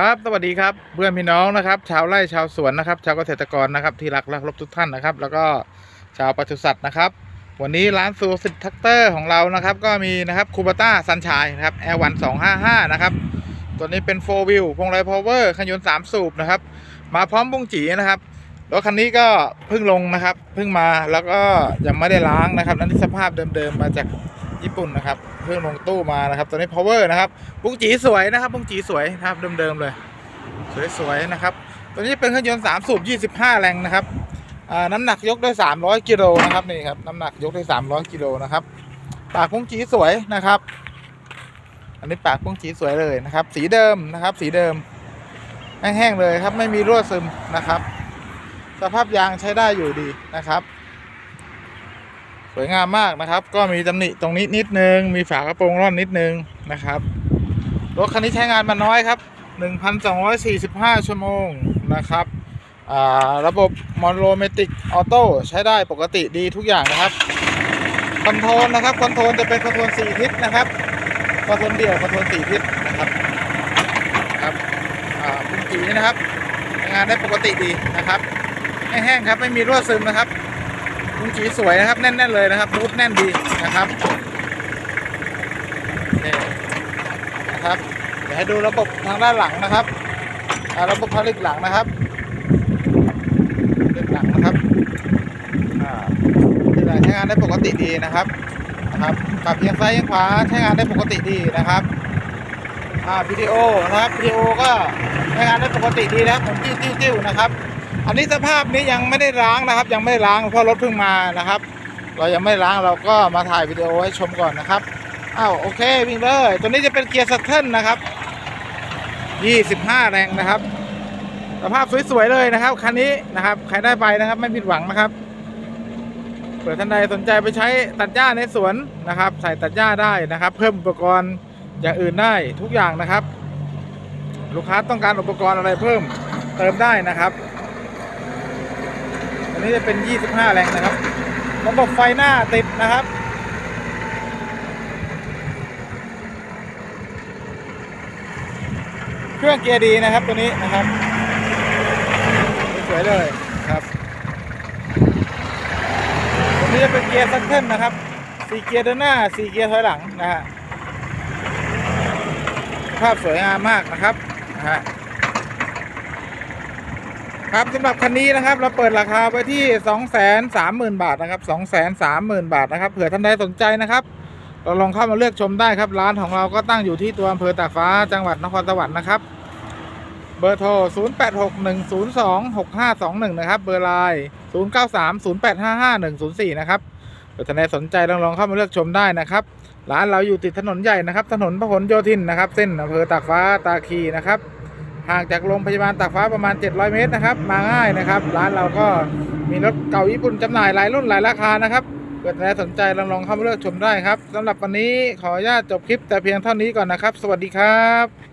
ครับสวัสดีครับเพื่อนพี่น้องนะครับ ชาวไร่ชาวสวนนะครับ ชาวเกษตรกรนะครับที่รักและรพทุกท่านนะครับ แล้วก็ชาวปศุสัตว์นะครับ วันนี้ร้านซูสิตทักเตอร์ของเรานะครับ ก็มีนะครับคูบาต้าซันชายนะครับ L1 255นสองนะครับตัวนี้เป็น4 wheel พวงไรพาวเวอร์ขยนต์3สูบนะครับ มาพร้อมบุ้งจีนะครับรถคันนี้ก็เพิ่งลงนะครับเพิ่งมาแล้วก็ยังไม่ได้ล้างนะครับนั่นที่สภาพเดิมๆมาจาก ญี่ปุ่นนะครับเพิ่งลงตู้มานะครับตัวนี้ power นะครับบุ้งจีสวยนะครับบุ้งจีสวยนะครับเดิมๆเลยสวยๆนะครับตัวนี้เป็นเครื่องยนต์3สูบ25 แรงนะครับน้ำหนักยกได้ 300กิโลนะครับนี่ครับน้ำหนักยกได้ 300กิโลนะครับปากพุ้งจีสวยนะครับ อันนี้ปากพุ้งจีสวยเลยนะครับ สีเดิมนะครับ สีเดิมแห้งๆเลยครับไม่มีรั่วซึมนะครับ สภาพยางใช้ได้อยู่ดีนะครับ สวยงามมากนะครับ ก็มีตำหนิตรงนี้นิดนึง มีฝากระโปรงร่อนนิดนึงนะครับรถคันนี้ใช้งานมาน้อยครับ 1,245 ชั่วโมงนะครับอ่าระบบมอนโรเมติกออโต้ใช้ได้ปกติดีทุกอย่างนะครับคอนโทรลนะครับคอนโทรลจะเป็นคอนโทรล4ทิศนะครับคอนโทรลเดี่ยวคอนโทรล4ทิศนะครับครับอ่าปุ่มจีนนะครับงานได้ปกติดีนะครับไม่แห้งครับไม่มีรั่วซึมนะครับ ปุ่มจีสวยนะครับ แน่น ๆ เลยนะครับบูทแน่นดีนะครับนี่นะครับ เดี๋ยวให้ดูระบบทางด้านหลังนะครับระบบผลิตหลังนะครับผลิตหลังนะครับอ่าใช้งานได้ปกติดีนะครับนะครับปรับเอียงซ้ายเอียงขวาใช้งานได้ปกติดีนะครับอ่าวิดีโอนะครับวิดีโอก็ใช้งานได้ปกติดีนะครับผมติ้วติ้วติ้วนะครับ อันนี้สภาพนี้ยังไม่ได้ล้างนะครับ ยังไม่ล้างเพราะรถเพิ่งมานะครับ เรายังไม่ล้างเราก็มาถ่ายวิดีโอให้ชมก่อนนะครับอ้าวโอเควิ่งเลยตัวนี้จะเป็นเกียร์ซัตเทิลนะครับ 25 แรงนะครับ สภาพสวยๆเลยนะครับคันนี้นะครับใครได้ไปนะครับ ไม่ผิดหวังนะครับเผื่อท่านใดสนใจไปใช้ตัดหญ้าในสวนนะครับ ใส่ตัดหญ้าได้นะครับ เพิ่มอุปกรณ์อย่างอื่นได้ทุกอย่างนะครับ ลูกค้าต้องการอุปกรณ์อะไรเพิ่มเติมได้นะครับันนี้จะเป็น 25 แรงนะครับ ระบบไฟหน้าติดนะครับ เครื่องเกียร์ดีนะครับตัวนี้นะครับ สวยเลยครับตัวนี้จะเป็นเกียร์ซัตเทิลนะครับสี่เกียร์ด้านหน้าสี่เกียร์ถอยหลังนะฮะภาพสวยงามมากนะครับนะฮะ ครับสำหรับคันนี้นะครับเราเปิดราคาไว้ที่ 230,000 บาทนะครับ230,000 บาทนะครับเผื่อท่านใดสนใจนะครับ เราลองเข้ามาเลือกชมได้ครับ ร้านของเราก็ตั้งอยู่ที่ตัวอำเภอตากฟ้าจังหวัดนครสวรรค์นะครับ เบอร์โทร 0861026521 นะครับ เบอร์ไลน์0930855104 นะครับเผื่อท่านใดสนใจลองลองเข้ามาเลือกชมได้นะครับ ร้านเราอยู่ติดถนนใหญ่นะครับ ถนนพหลโยธินนะครับ เส้นอำเภอตากฟ้าตาคีนะครับ ห่างจากโรงพยาบาลตากฟ้าประมาณ 700 เมตรนะครับ มาง่ายนะครับ ร้านเราก็มีรถเก่าญี่ปุ่นจำหน่ายหลายรุ่นหลายราคานะครับเกิดใครสนใจลองลองเข้ามาเลือกชมได้ครับสำหรับวันนี้ขออนุญาตจบคลิปแต่เพียงเท่านี้ก่อนนะครับ สวัสดีครับ